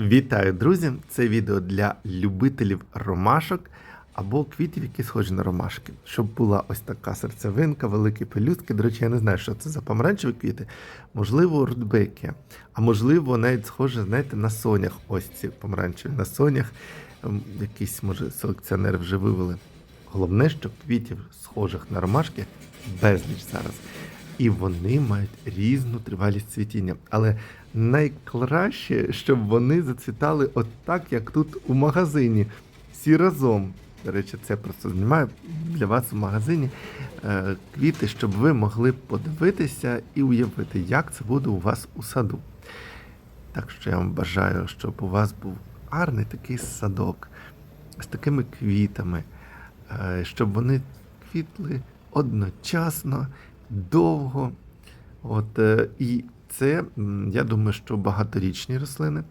Вітаю, друзі! Це відео для любителів ромашок або квітів, які схожі на ромашки. Щоб була ось така серцевинка, великі пелюстки. До речі, я не знаю, що це за помаранчеві квіти. Можливо, рудбекія. А можливо, навіть схоже, знаєте, на сонях. Ось ці помаранчеві на сонях. Ем, Якісь, може, селекціонери вже вивели. Головне, що квітів, схожих на ромашки, безліч зараз. І вони мають різну тривалість цвітіння. Але найкраще, щоб вони зацвітали от так, як тут у магазині. Всі разом. До речі, це просто знімаю для вас у магазині е, квіти, щоб ви могли подивитися і уявити, як це буде у вас у саду. Так що я вам бажаю, щоб у вас був гарний такий садок з такими квітами, е, щоб вони квітли одночасно, довго. От, е, і це, я думаю, що багаторічні рослини.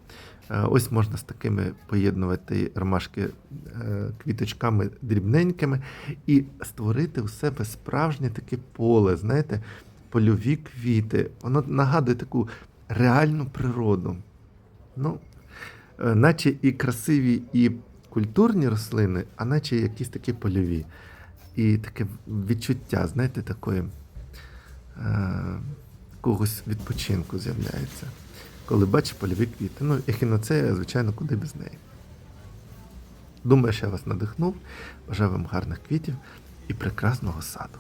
Е, Ось можна з такими поєднувати ромашки е, квіточками дрібненькими і створити у себе справжнє таке поле, знаєте, польові квіти. Воно нагадує таку реальну природу. Ну, наче і красиві, і культурні рослини, а наче якісь такі польові. І таке відчуття, знаєте, такої е, якогось відпочинку з'являється. Коли бачиш польові квіти. Ну, ехіноцея, звичайно, куди без неї. Думаю, що я вас надихнув. Бажаю вам гарних квітів і прекрасного саду.